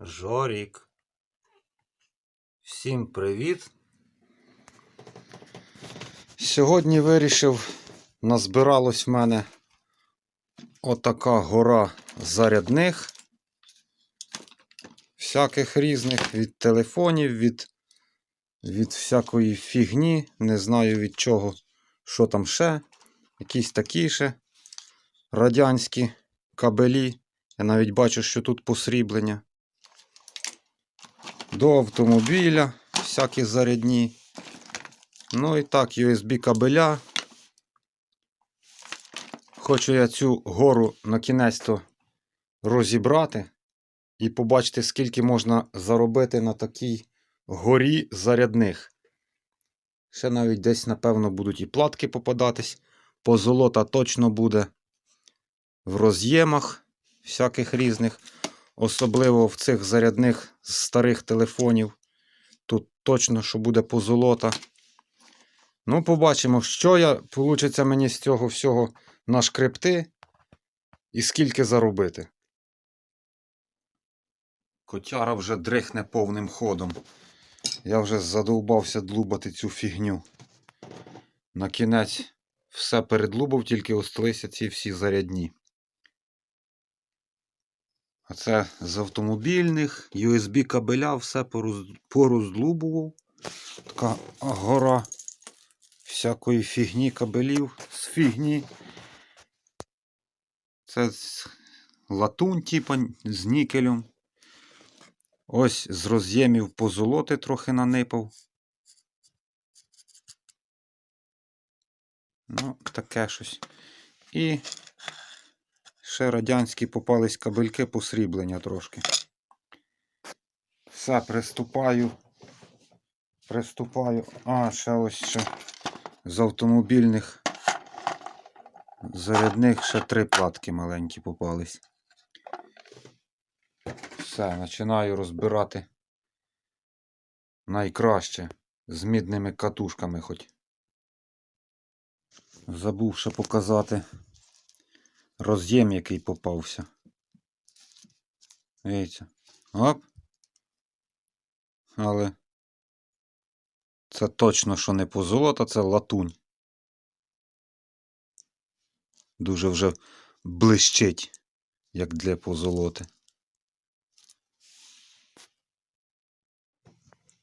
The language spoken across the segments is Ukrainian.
Жорік. Всім привіт. Сьогодні вирішив, назбиралось в мене отака гора зарядних. Всяких різних від телефонів, від, від всякої фігні. Не знаю від чого, що там ще. Якісь такі ще радянські кабелі. Я навіть бачу, що тут посріблення. До автомобіля всякі зарядні. Ну і так, USB кабеля. Хочу я цю гору на кінець-то розібрати і побачити, скільки можна заробити на такій горі зарядних. Ще навіть десь, напевно, будуть і платки попадатись. Позолота точно буде в роз'ємах всяких різних. Особливо в цих зарядних старих телефонів. Тут точно, що буде позолота. Ну, побачимо, що я получиться мені з цього всього нашкребти і скільки заробити. Котяра вже дрихне повним ходом. Я вже задовбався длубати цю фігню. На кінець все передлубав, тільки осталися ці всі зарядні. А це з автомобільних, USB кабеля, все пороз- пороздлубував. Така гора всякої фігні кабелів з фігні. Це латунь, типа з нікелем. Ось з роз'ємів позолоти трохи нанипав. Ну, таке щось. І ще радянські попались кабельки посріблення трошки. Все, приступаю. Приступаю. А, ще ось ще з автомобільних зарядних ще три платки маленькі попались. Все, починаю розбирати найкраще з мідними катушками хоч. Забув ще показати роз'єм, який попався. Дивіться. Оп. Але це точно, що не позолота, це латунь. Дуже вже блищить, як для позолоти.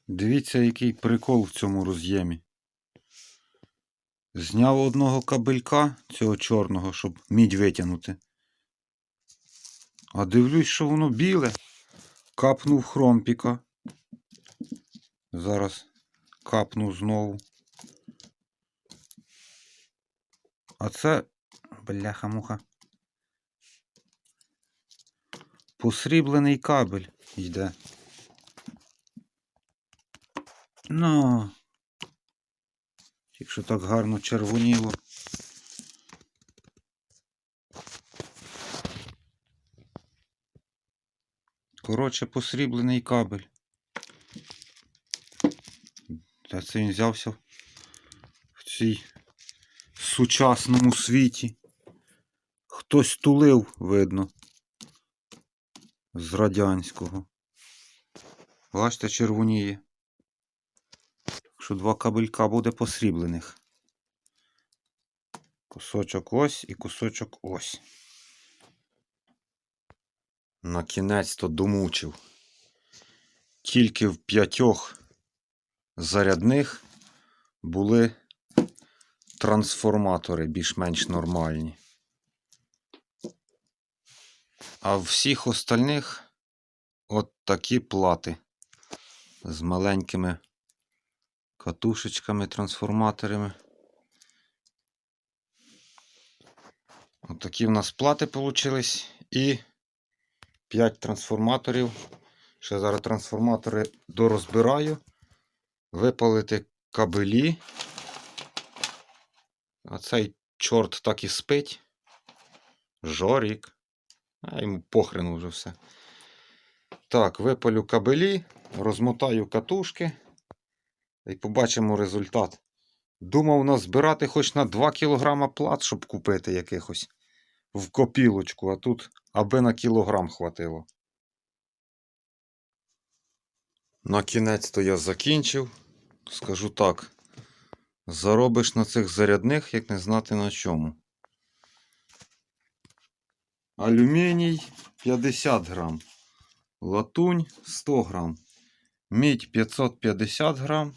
Дивіться, який прикол в цьому роз'ємі. Зняв одного кабелька цього чорного, щоб мідь витягнути. А дивлюсь, що воно біле. Капнув хромпіка. Зараз капну знову. А це, бляха-муха. Посріблений кабель йде. Ну. Якщо так гарно червоніло. Коротше, посріблений кабель. Та це він взявся в цій сучасному світі. Хтось тулив, видно, з радянського. Бачите, червоніє. Що два кабелька буде посріблених. Кусочок ось і кусочок ось. На кінець-то домучив. Тільки в п'ятьох зарядних були трансформатори більш-менш нормальні. А в всіх остальних от такі плати з маленькими катушечками, трансформаторами. От такі в нас плати получились і 5 трансформаторів. Ще зараз трансформатори дорозбираю, випалити кабелі. А цей чорт так і спить. Жорік. А йому похрену вже все. Так, випалю кабелі, розмотаю катушки. І побачимо результат. Думав назбирати хоч на 2 кг плат, щоб купити якихось в копілочку, а тут аби на кілограм хватило. На кінець то я закінчив. Скажу так. Заробиш на цих зарядних, як не знати на чому. Алюміній 50 грам. Латунь 100 грам. Мідь 550 грам.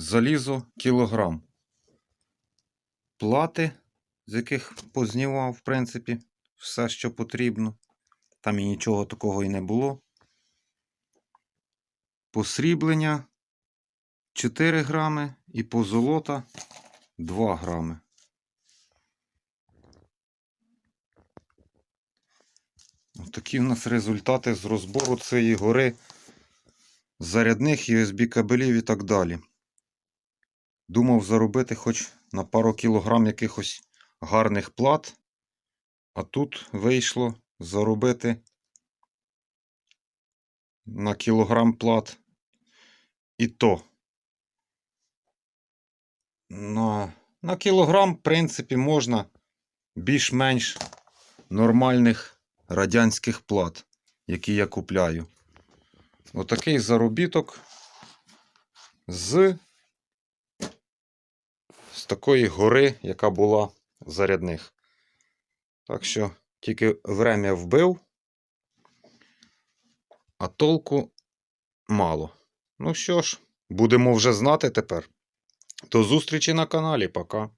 Залізо кілограм. Плати, з яких познімав, в принципі, все, що потрібно. Там і нічого такого і не було. Посріблення 4 грами і позолота 2 грами. Такі в нас результати з розбору цієї гори зарядних USB кабелів і так далі. Думав заробити хоч на пару кілограм якихось гарних плат, а тут вийшло заробити на кілограм плат і то. На, на кілограм, в принципі, можна більш-менш нормальних радянських плат, які я купляю. Отакий заробіток з, такої гори, яка була зарядних. Так що тільки время вбив, а толку мало. Ну що ж, будемо вже знати тепер. До зустрічі на каналі. Пока.